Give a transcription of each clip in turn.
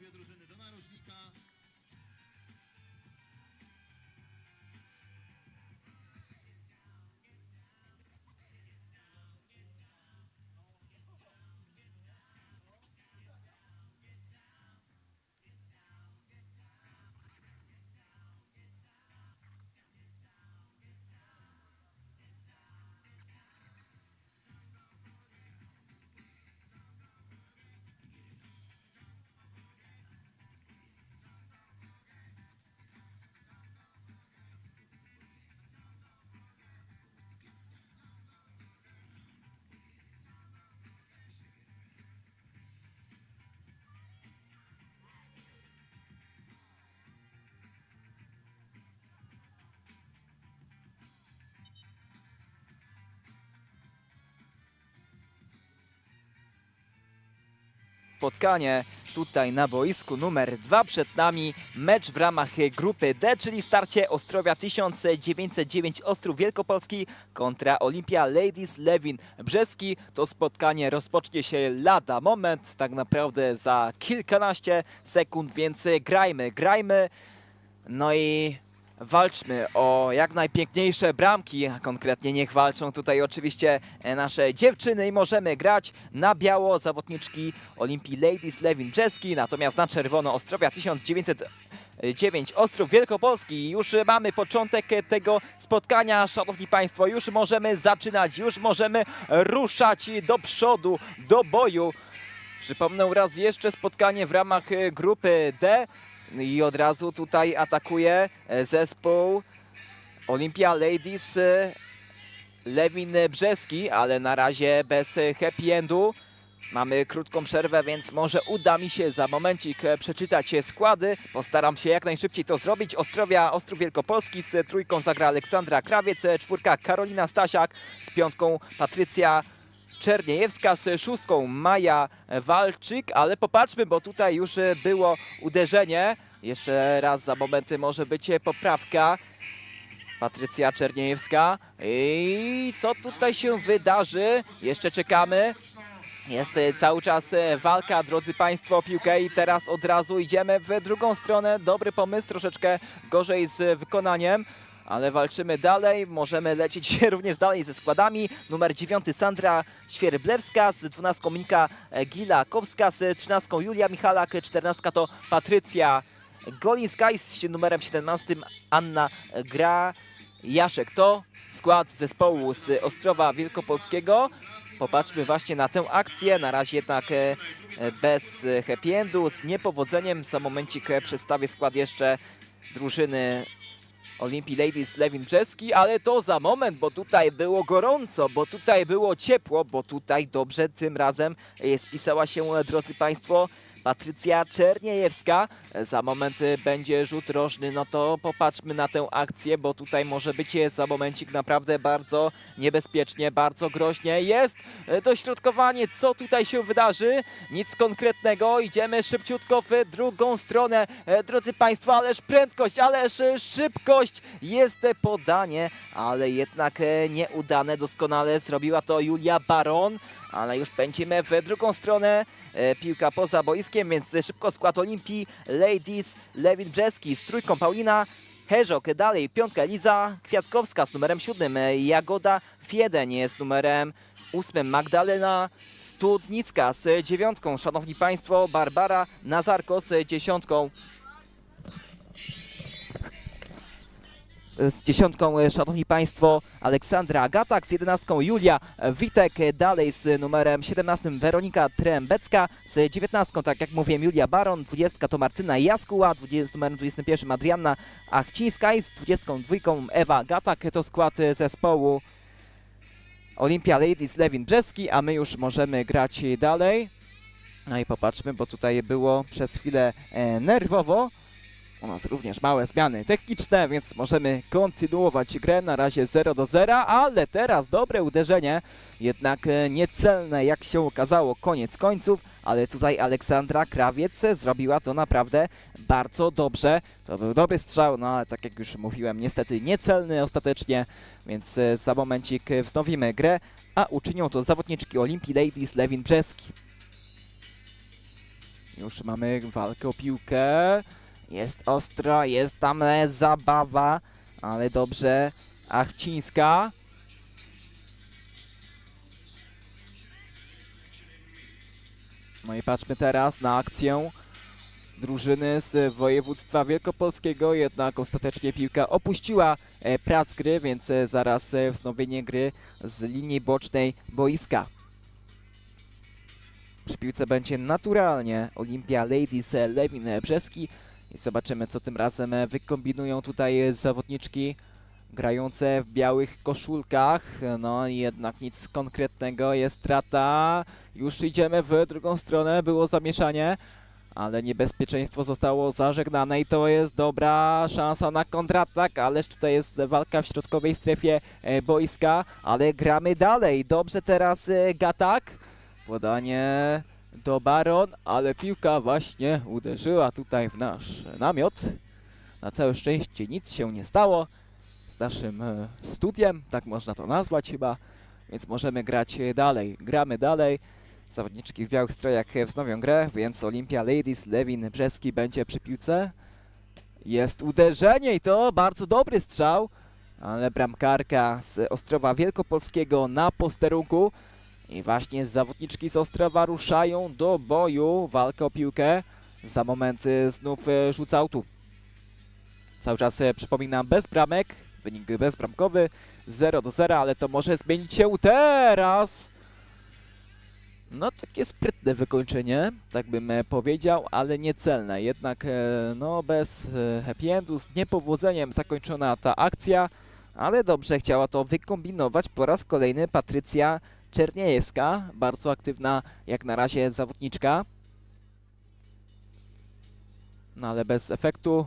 obie drużyny spotkanie tutaj na boisku numer dwa przed nami. Mecz w ramach grupy D, czyli starcie Ostrowia 1909 Ostrów Wielkopolski kontra Olimpia Ladies Lewin Brzeski. To spotkanie rozpocznie się lada moment, tak naprawdę za kilkanaście sekund, więc grajmy, grajmy. No i walczmy o jak najpiękniejsze bramki, a konkretnie niech walczą tutaj oczywiście e, nasze dziewczyny i możemy grać na biało zawodniczki Olimpii Ladies Lewin Brzeski, natomiast na czerwono Ostrowia 1909 Ostrów Wielkopolski. Już mamy początek tego spotkania, szanowni państwo, już możemy zaczynać, już możemy ruszać do przodu, do boju. Przypomnę raz jeszcze spotkanie w ramach e, grupy D. I od razu tutaj atakuje e, zespół Olympia Ladies e, Lewin Brzeski, ale na razie bez happy endu. Mamy krótką przerwę, więc może uda mi się za momencik e, przeczytać składy. Postaram się jak najszybciej to zrobić. Ostrowia, Ostrów Wielkopolski z trójką zagra Aleksandra Krawiec, czwórka Karolina Stasiak, z piątką Patrycja Czerniejewska z szóstką Maja Walczyk, ale popatrzmy, bo tutaj już było uderzenie. Jeszcze raz za momenty może być poprawka. Patrycja Czerniejewska. I co tutaj się wydarzy? Jeszcze czekamy. Jest cały czas walka, drodzy Państwo, piłkę i teraz od razu idziemy w drugą stronę. Dobry pomysł, troszeczkę gorzej z wykonaniem. Ale walczymy dalej, możemy lecieć również dalej ze składami. Numer 9 Sandra Świerblewska, z 12 Monika Gilakowska, z 13 Julia Michalak, 14 to Patrycja Golińska i z numerem 17 Anna Gra Jaszek. To skład zespołu z Ostrowa Wielkopolskiego. Popatrzmy właśnie na tę akcję. Na razie jednak e, e, bez happy endu, z niepowodzeniem. Za momencik e, przedstawię skład jeszcze drużyny Olimpii Ladies Lewin Brzeski, ale to za moment, bo tutaj było gorąco, bo tutaj było ciepło, bo tutaj dobrze tym razem e, spisała się, drodzy Państwo, Patrycja Czerniejewska. Za moment e, będzie rzut rożny, no to popatrzmy na tę akcję, bo tutaj może być za momencik naprawdę bardzo niebezpiecznie, bardzo groźnie. Jest e, dośrodkowanie, co tutaj się wydarzy? Nic konkretnego, idziemy szybciutko w drugą stronę, e, drodzy Państwo, ależ prędkość, ależ e, szybkość, jest podanie, ale jednak e, nieudane, doskonale zrobiła to Julia Baron, ale już pędzimy w drugą stronę, e, piłka poza boiskiem, więc szybko skład Olimpii, Ladies, Lewin Brzeski z trójką Paulina, Herzok, dalej piątka Liza Kwiatkowska z numerem siódmym, Jagoda Fiedeń z numerem ósmym, Magdalena Studnicka z dziewiątką, szanowni państwo, Barbara Nazarko z dziesiątką. Z dziesiątką, e, szanowni państwo, Aleksandra Gatak, z jedenastką Julia Witek, e, dalej z numerem 17 Weronika Trębecka, z dziewiętnastką, tak jak mówiłem, Julia Baron, dwudziestka to Martyna Jaskuła, 20, z numerem 21 Adrianna Achcińska i z dwudziestką dwójką Ewa Gatak, to skład e, zespołu Olimpia Ladies Lewin Brzeski, a my już możemy grać dalej. No i popatrzmy, bo tutaj było przez chwilę e, nerwowo. U nas również małe zmiany techniczne, więc możemy kontynuować grę. Na razie 0 do 0, ale teraz dobre uderzenie, jednak e, niecelne, jak się okazało, koniec końców. Ale tutaj Aleksandra Krawiec zrobiła to naprawdę bardzo dobrze. To był dobry strzał, no ale tak jak już mówiłem, niestety niecelny ostatecznie, więc e, za momencik e, wznowimy grę, a uczynią to zawodniczki Olimpii Ladies Lewin Brzeski. Już mamy walkę o piłkę. Jest ostro, jest tam e, zabawa, ale dobrze. Achcińska. No i patrzmy teraz na akcję drużyny z województwa wielkopolskiego, jednak ostatecznie piłka opuściła e, prac gry, więc e, zaraz wznowienie gry z linii bocznej boiska. Przy piłce będzie naturalnie Olimpia Ladies Lewin Brzeski i zobaczymy co tym razem e, wykombinują tutaj e, zawodniczki grające w białych koszulkach. No jednak nic konkretnego, jest strata. Już idziemy w drugą stronę, było zamieszanie ale niebezpieczeństwo zostało zażegnane i to jest dobra szansa na kontratak, ależ tutaj jest walka w środkowej strefie e, boiska, ale gramy dalej. Dobrze teraz Gatak. Podanie do Baron, ale piłka właśnie uderzyła tutaj w nasz namiot. Na całe szczęście nic się nie stało z naszym e, studiem, tak można to nazwać chyba, więc możemy grać dalej. Gramy dalej. Zawodniczki w białych strojach wznowią grę, więc Olimpia Ladies, Lewin Brzeski będzie przy piłce. Jest uderzenie i to bardzo dobry strzał, ale bramkarka z Ostrowa Wielkopolskiego na posterunku. I właśnie zawodniczki z Ostrowa ruszają do boju, walkę o piłkę. Za moment znów e, rzut z autu. Cały czas e, przypominam bez bramek, wynik bezbramkowy 0 do 0, ale to może zmienić się teraz. No takie sprytne wykończenie, tak bym e, powiedział, ale niecelne. Jednak no bez happy endu, z niepowodzeniem zakończona ta akcja, ale dobrze chciała to wykombinować po raz kolejny Patrycja Czerniejewska, bardzo aktywna jak na razie zawodniczka. No ale bez efektu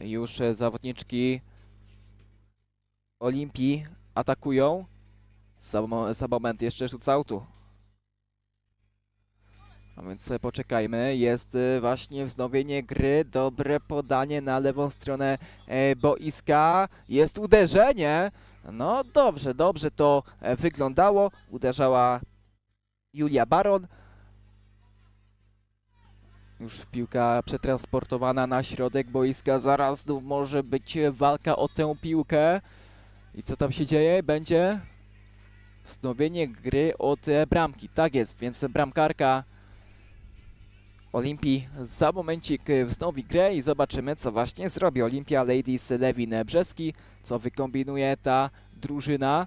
już zawodniczki Olimpii atakują. Za, mo- za moment jeszcze rzut autu. A więc poczekajmy, jest e, właśnie wznowienie gry, dobre podanie na lewą stronę e, boiska, jest uderzenie, no dobrze, dobrze to e, wyglądało, uderzała Julia Baron. Już piłka przetransportowana na środek boiska, zaraz znów może być walka o tę piłkę. I co tam się dzieje? Będzie wznowienie gry od e, bramki, tak jest, więc bramkarka Olimpii. Za momencik e, wznowi grę i zobaczymy, co właśnie zrobi Olimpia Ladies Lewin Brzeski, co wykombinuje ta drużyna.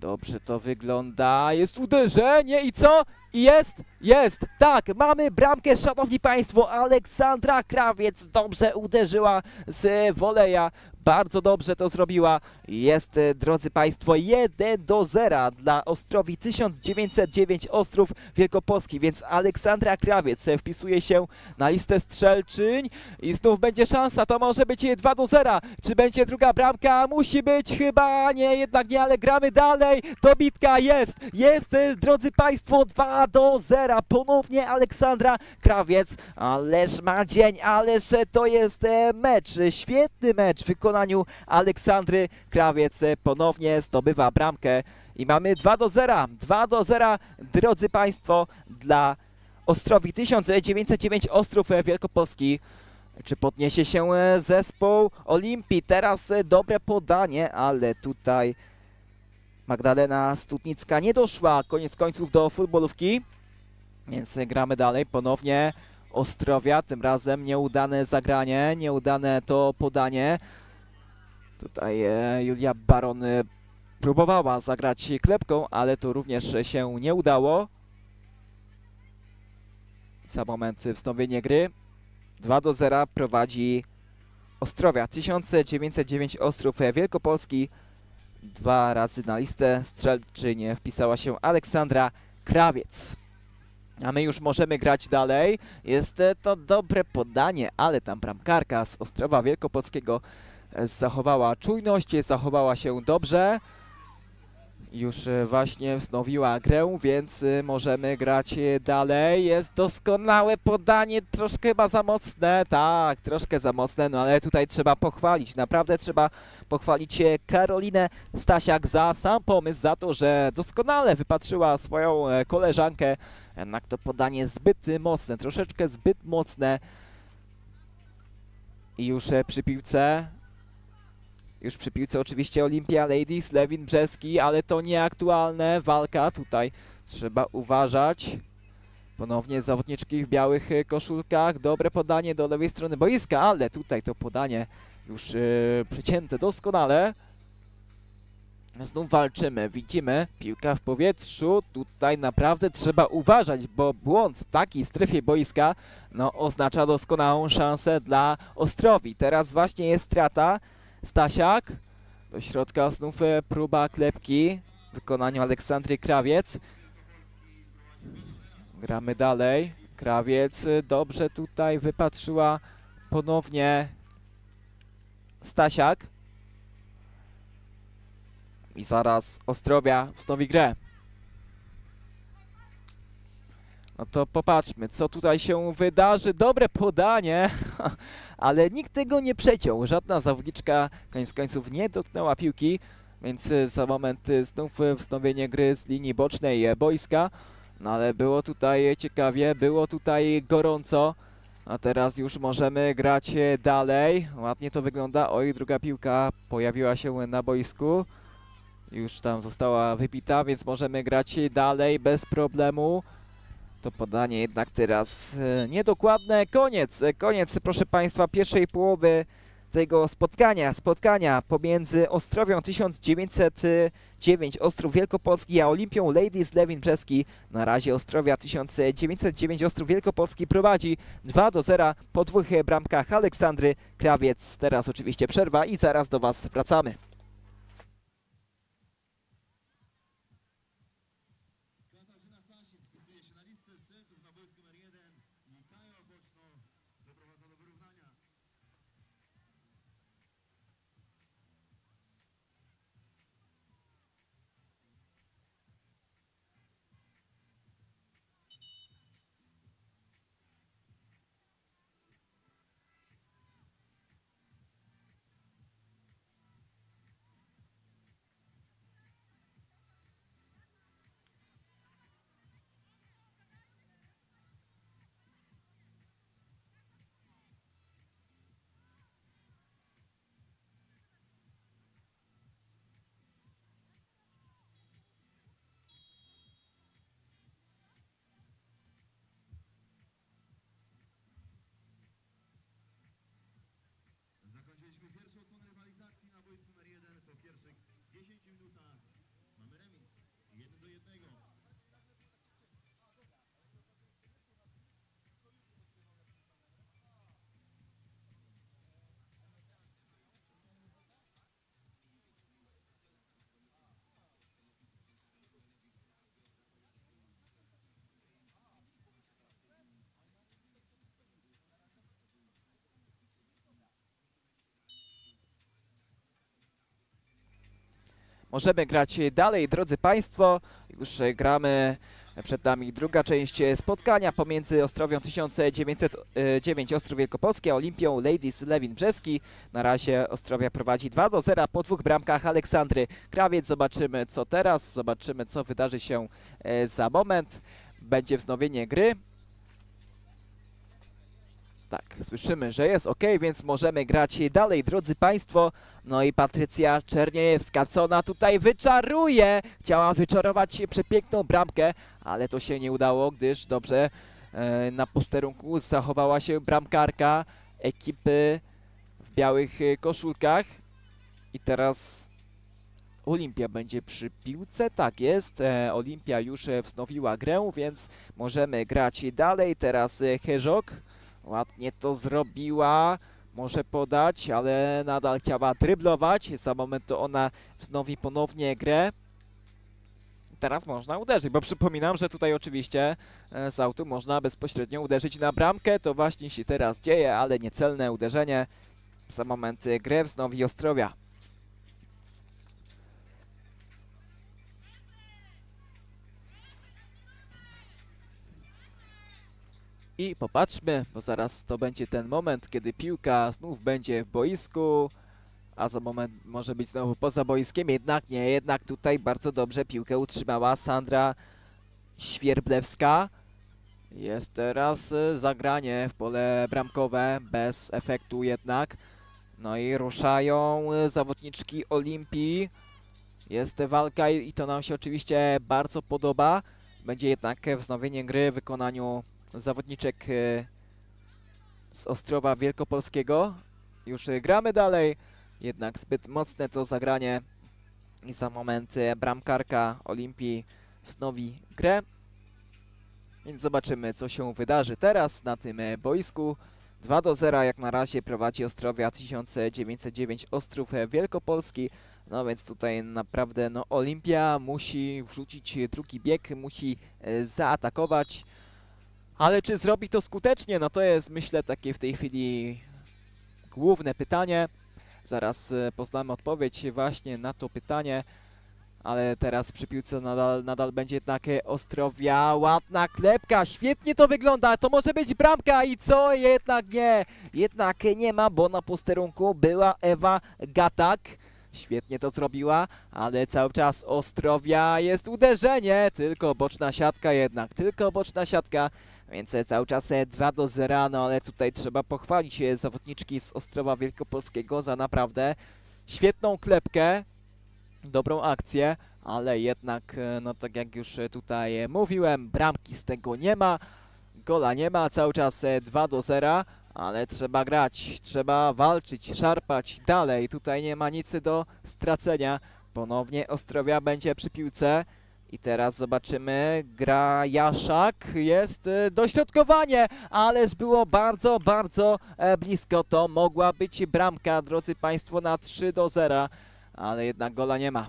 Dobrze to wygląda, jest uderzenie i co? Jest, jest, tak, mamy bramkę, szanowni państwo, Aleksandra Krawiec dobrze uderzyła z woleja, bardzo dobrze to zrobiła. Jest, e, drodzy państwo, 1 do 0 dla Ostrowi 1909 Ostrów Wielkopolski, więc Aleksandra Krawiec e, wpisuje się na listę strzelczyń i znów będzie szansa, to może być 2 do 0. Czy będzie druga bramka? Musi być chyba, nie, jednak nie, ale gramy dalej. Dobitka jest, jest, e, drodzy państwo, 2 do 0. Ponownie Aleksandra Krawiec, ależ ma dzień, ależ to jest mecz, świetny mecz w wykonaniu Aleksandry Krawiec. e, Ponownie zdobywa bramkę i mamy 2 do 0. 2 do 0, drodzy państwo, dla Ostrowi 1909 Ostrów Wielkopolski. Czy podniesie się e, zespół Olimpii? Teraz e, dobre podanie, ale tutaj Magdalena Stutnicka nie doszła koniec końców do futbolówki. Więc gramy dalej. Ponownie Ostrowia, tym razem nieudane zagranie, nieudane to podanie. Tutaj e, Julia Baron e, próbowała zagrać klepką, ale to również się nie udało. Za moment wznowienie gry. 2 do 0 prowadzi Ostrowia. 1909 Ostrów Wielkopolski. Dwa razy na listę strzelczynie wpisała się Aleksandra Krawiec. A my już możemy grać dalej. Jest e, to dobre podanie, ale tam bramkarka z Ostrowa Wielkopolskiego zachowała czujność, zachowała się dobrze. już e, właśnie wznowiła grę, więc e, możemy grać e, dalej. Jest doskonałe podanie, troszkę chyba za mocne, tak, troszkę za mocne, no ale tutaj trzeba pochwalić, naprawdę trzeba pochwalić Karolinę Stasiak za sam pomysł, za to, że doskonale wypatrzyła swoją koleżankę. Jednak to podanie zbyt mocne, troszeczkę zbyt mocne. I już przy piłce już przy piłce oczywiście Olimpia Ladies, Lewin Brzeski, ale to nieaktualne. Walka tutaj trzeba uważać. Ponownie zawodniczki w białych e, koszulkach. Dobre podanie do lewej strony boiska, ale tutaj to podanie już e, przecięte doskonale. Znów walczymy, widzimy piłka w powietrzu. Tutaj naprawdę trzeba uważać, bo błąd w takiej strefie boiska no, oznacza doskonałą szansę dla Ostrowi. Teraz właśnie jest strata. Stasiak. Do środka znów e, próba klepki w wykonaniu Aleksandry Krawiec. Gramy dalej. Krawiec e, dobrze tutaj wypatrzyła ponownie Stasiak. I zaraz Ostrowia wznowi grę. No to popatrzmy, co tutaj się wydarzy. Dobre podanie, ale nikt tego nie przeciął. Żadna zawodniczka koniec końców nie dotknęła piłki, więc e, za moment e, znów e, wznowienie gry z linii bocznej boiska. No ale było tutaj ciekawie, było tutaj gorąco. A teraz już możemy grać dalej. Ładnie to wygląda. Oj, druga piłka pojawiła się na boisku. Już tam została wybita, więc możemy grać dalej bez problemu. To podanie jednak teraz e, niedokładne. Koniec, e, koniec proszę Państwa pierwszej połowy tego spotkania, spotkania pomiędzy Ostrowią 1909 Ostrów Wielkopolski a Olimpią Ladies Lewin Brzeski. Na razie Ostrowia 1909 Ostrów Wielkopolski prowadzi 2 do 0 po dwóch bramkach Aleksandry Krawiec. Teraz oczywiście przerwa i zaraz do Was wracamy. 1 do 1. Możemy grać dalej, drodzy Państwo. Już gramy przed nami druga część spotkania pomiędzy Ostrowią 1909 Ostrów Wielkopolski a Olimpią Ladies Lewin Brzeski. Na razie Ostrowia prowadzi 2 do 0 po dwóch bramkach Aleksandry Krawiec. Zobaczymy co teraz, zobaczymy co wydarzy się e, za moment. Będzie wznowienie gry. Tak, słyszymy, że jest ok, więc możemy grać dalej, drodzy Państwo. No i Patrycja Czerniejewska, co ona tutaj wyczaruje? Chciała wyczarować przepiękną bramkę, ale to się nie udało, gdyż dobrze e, na posterunku zachowała się bramkarka ekipy w białych e, koszulkach. I teraz Olimpia będzie przy piłce, tak jest. E, Olimpia już e, wznowiła grę, więc możemy grać dalej. Teraz Herzog ładnie to zrobiła. Może podać, ale nadal chciała dryblować. Za moment to ona wznowi ponownie grę. Teraz można uderzyć, bo przypominam, że tutaj oczywiście e, z autu można bezpośrednio uderzyć na bramkę. To właśnie się teraz dzieje, ale niecelne uderzenie. Za moment grę wznowi Ostrowia. I popatrzmy, bo zaraz to będzie ten moment, kiedy piłka znów będzie w boisku, a za moment może być znowu poza boiskiem, jednak nie, jednak tutaj bardzo dobrze piłkę utrzymała Sandra Świerblewska. Jest teraz y, zagranie w pole bramkowe, bez efektu jednak. No i ruszają y, zawodniczki Olimpii. Jest walka i i to nam się oczywiście bardzo podoba. Będzie jednak wznowienie gry w wykonaniu zawodniczek y, z Ostrowa Wielkopolskiego. Już y, gramy dalej, jednak zbyt mocne to zagranie i za moment y, bramkarka Olimpii wznowi grę. Więc zobaczymy, co się wydarzy teraz na tym e, boisku. 2 do 0 jak na razie prowadzi Ostrowia 1909 Ostrów e, Wielkopolski. No więc tutaj naprawdę no, Olimpia musi wrzucić drugi bieg, musi e, zaatakować. Ale czy zrobi to skutecznie? No to jest myślę takie w tej chwili główne pytanie. Zaraz e, poznamy odpowiedź właśnie na to pytanie. Ale teraz przy piłce nadal, nadal będzie jednak Ostrowia. Ładna klepka, świetnie to wygląda. To może być bramka i co? Jednak nie. Jednak nie ma, bo na posterunku była Ewa Gatak. Świetnie to zrobiła, ale cały czas Ostrowia jest uderzenie. Tylko boczna siatka jednak, tylko boczna siatka. Więc e, cały czas e, 2 do 0, no ale tutaj trzeba pochwalić e, zawodniczki z Ostrowa Wielkopolskiego za naprawdę świetną klepkę, dobrą akcję, ale jednak, e, no tak jak już e, tutaj e, mówiłem, bramki z tego nie ma, gola nie ma, cały czas e, 2 do 0, ale trzeba grać, trzeba walczyć, szarpać dalej, tutaj nie ma nic do stracenia. Ponownie Ostrowia będzie przy piłce. I teraz zobaczymy, gra Jaszak, jest e, dośrodkowanie, ależ było bardzo, bardzo e, blisko, to mogła być bramka, drodzy Państwo, na 3 do 0, ale jednak gola nie ma.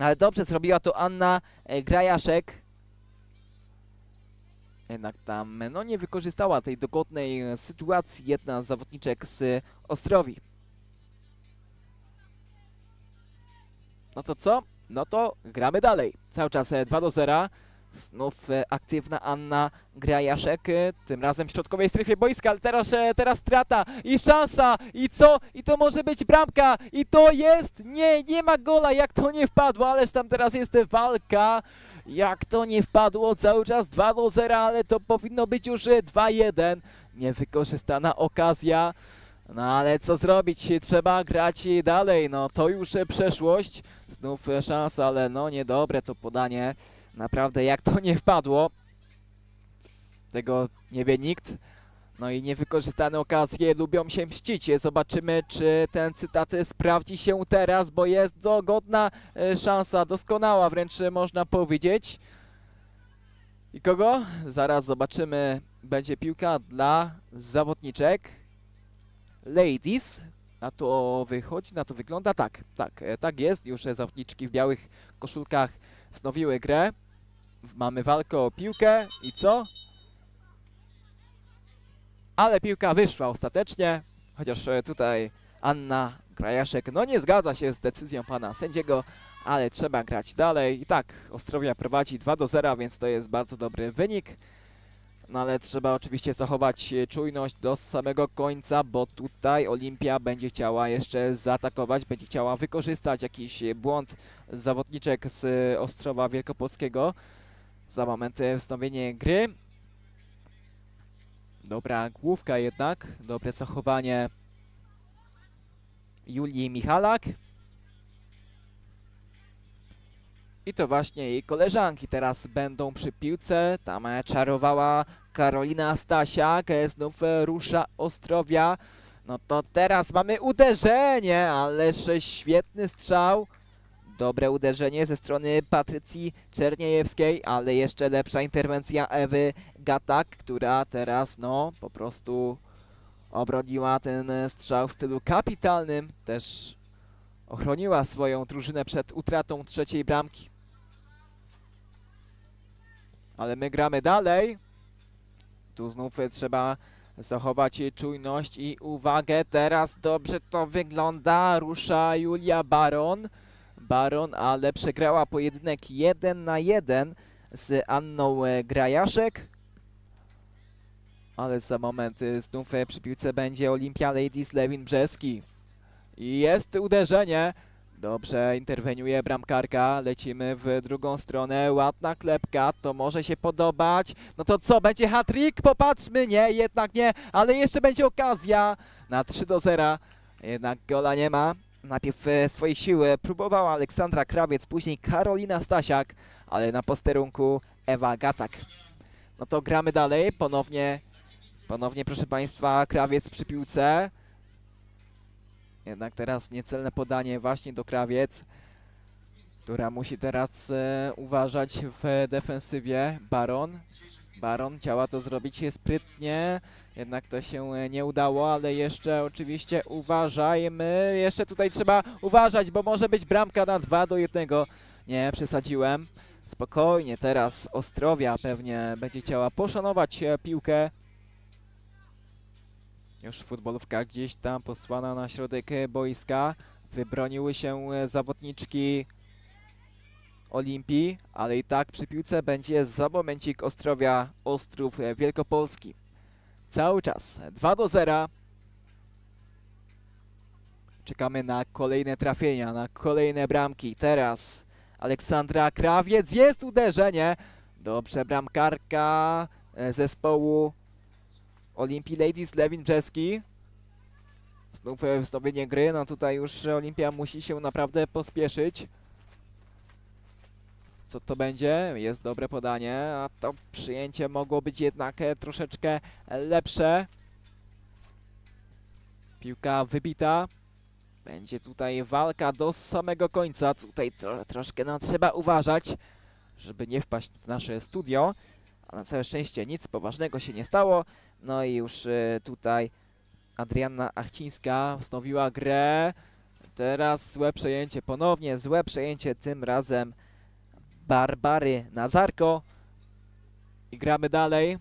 Ale dobrze zrobiła to Anna e, Grajaszek. Jednak tam no, nie wykorzystała tej dogodnej e, sytuacji jedna z zawodniczek z Ostrowi. No to co? No to gramy dalej. Cały czas e, 2 do 0. Znów e, aktywna Anna Grajaszek, e, tym razem w środkowej strefie boiska, ale teraz, e, teraz strata i szansa i co? I to może być bramka i to jest! Nie, nie ma gola, jak to nie wpadło, ależ tam teraz jest walka. Jak to nie wpadło, cały czas 2 do 0, ale to powinno być już e, 2-1. Niewykorzystana okazja. No ale co zrobić? Trzeba grać dalej. No to już przeszłość. Znów szansa, ale no niedobre to podanie. Naprawdę jak to nie wpadło. Tego nie wie nikt. No i niewykorzystane okazje lubią się mścić. Zobaczymy, czy ten cytat sprawdzi się teraz, bo jest dogodna e, szansa, doskonała wręcz można powiedzieć. I kogo? Zaraz zobaczymy. Będzie piłka dla zawodniczek. Ladies. Na to wychodzi, na to wygląda. Tak, tak, e, tak jest. Już e, zawodniczki w białych koszulkach wznowiły grę. Mamy walkę o piłkę i co? Ale piłka wyszła ostatecznie, chociaż e, tutaj Anna Krajaszek no nie zgadza się z decyzją pana sędziego, ale trzeba grać dalej. I tak, Ostrowia prowadzi 2 do 0, więc to jest bardzo dobry wynik. No ale trzeba oczywiście zachować e, czujność do samego końca, bo tutaj Olimpia będzie chciała jeszcze zaatakować, będzie chciała wykorzystać jakiś e, błąd zawodniczek z e, Ostrowa Wielkopolskiego. Za moment wznowienie gry. Dobra główka jednak, dobre zachowanie Julii Michalak. I to właśnie jej koleżanki teraz będą przy piłce. Tam czarowała Karolina Stasiak, znów rusza Ostrowia. No to teraz mamy uderzenie, ależ świetny strzał. Dobre uderzenie ze strony Patrycji Czerniejewskiej, ale jeszcze lepsza interwencja Ewy Gatak, która teraz no po prostu obroniła ten strzał w stylu kapitalnym. Też ochroniła swoją drużynę przed utratą trzeciej bramki. Ale my gramy dalej. Tu znów e, trzeba zachować e, czujność i uwagę. Teraz dobrze to wygląda. Rusza Julia Baron. Baron, ale przegrała pojedynek 1 na 1 z Anną e, Grajaszek. Ale za moment y, znów e, przy piłce będzie Olimpia Ladies Lewin Brzeski. Jest uderzenie. Dobrze, interweniuje bramkarka. Lecimy w drugą stronę. Ładna klepka, to może się podobać. No to co, będzie hat-trick? Popatrzmy. Nie, jednak nie, ale jeszcze będzie okazja na 3 do 0. Jednak gola nie ma. Najpierw e, swojej siły próbowała Aleksandra Krawiec, później Karolina Stasiak, ale na posterunku Ewa Gatak. No to gramy dalej. Ponownie, ponownie proszę Państwa, Krawiec przy piłce. Jednak teraz niecelne podanie właśnie do Krawiec, która musi teraz e, uważać w defensywie. Baron. Baron chciała to zrobić sprytnie, jednak to się e, nie udało, ale jeszcze oczywiście uważajmy. Jeszcze tutaj trzeba uważać, bo może być bramka na 2 do 1. Nie, przesadziłem. Spokojnie, teraz Ostrowia pewnie będzie chciała poszanować e, piłkę. Już futbolówka gdzieś tam posłana na środek e, boiska. Wybroniły się e, zawodniczki Olimpii, ale i tak przy piłce będzie za momencik Ostrowia Ostrów e, Wielkopolski. Cały czas 2 do 0. Czekamy na kolejne trafienia, na kolejne bramki. Teraz Aleksandra Krawiec, jest uderzenie. Dobrze, bramkarka zespołu Olimpii Ladies Lewin Brzeski. Znów e, wznowienie gry, no tutaj już Olimpia musi się naprawdę pospieszyć. Co to będzie? Jest dobre podanie, a to przyjęcie mogło być jednak e, troszeczkę lepsze. Piłka wybita. Będzie tutaj walka do samego końca. Tutaj tro, troszkę no, trzeba uważać, żeby nie wpaść w nasze studio. A na całe szczęście nic poważnego się nie stało. No i już e, tutaj Adrianna Achcińska wznowiła grę. Teraz złe przejęcie, ponownie złe przejęcie, tym razem Barbary Nazarko. I gramy dalej.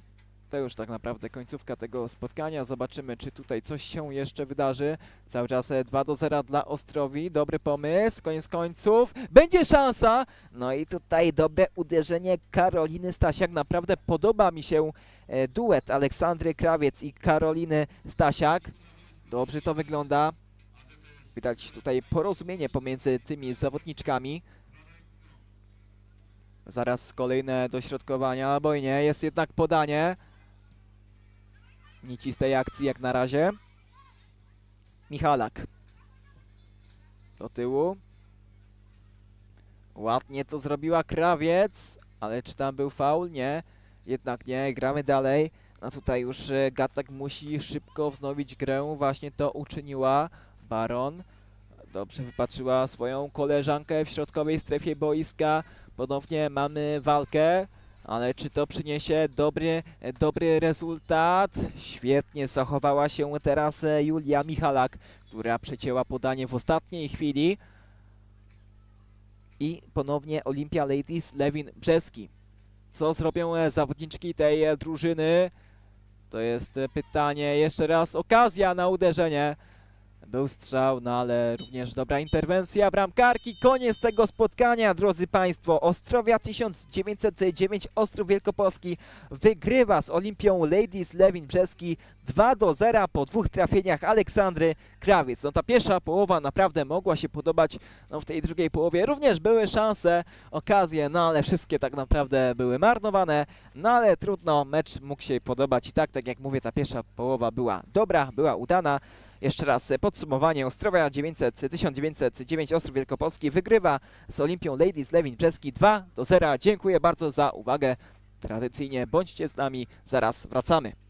To już tak naprawdę końcówka tego spotkania. Zobaczymy, czy tutaj coś się jeszcze wydarzy. Cały czas e, 2 do 0 dla Ostrowi. Dobry pomysł. Koniec końców. Będzie szansa. No i tutaj dobre uderzenie Karoliny Stasiak. Naprawdę podoba mi się e, duet Aleksandry Krawiec i Karoliny Stasiak. Dobrze to wygląda. Widać tutaj porozumienie pomiędzy tymi zawodniczkami. Zaraz kolejne dośrodkowania, albo i nie. Jest jednak podanie. Nicistej akcji jak na razie. Michalak. Do tyłu. Ładnie to zrobiła Krawiec, ale czy tam był faul? Nie. Jednak nie, gramy dalej. A tutaj już e, Gatak musi szybko wznowić grę. Właśnie to uczyniła Baron. Dobrze wypatrzyła swoją koleżankę w środkowej strefie boiska. Ponownie mamy walkę, ale czy to przyniesie dobry, e, dobry rezultat? Świetnie zachowała się teraz e, Julia Michalak, która przecięła podanie w ostatniej chwili. I ponownie Olimpia Ladies Lewin Brzeski. Co zrobią e, zawodniczki tej drużyny? To jest pytanie. Jeszcze raz okazja na uderzenie. Był strzał, no ale również dobra interwencja bramkarki. Koniec tego spotkania, drodzy Państwo. Ostrowia 1909 Ostrów Wielkopolski wygrywa z Olimpią Ladies Lewin Brzeski 2 do 0 po dwóch trafieniach Aleksandry Krawiec. No ta pierwsza połowa naprawdę mogła się podobać. No w tej drugiej połowie również były szanse, okazje, no ale wszystkie tak naprawdę były marnowane. No ale trudno, mecz mógł się podobać i tak, tak jak mówię, ta pierwsza połowa była dobra, była udana. Jeszcze raz e, podsumowanie. Ostrowia 900, 1909 Ostrów Wielkopolski wygrywa z Olimpią Ladies Lewin Brzeski 2 do 0. Dziękuję bardzo za uwagę. Tradycyjnie bądźcie z nami, zaraz wracamy.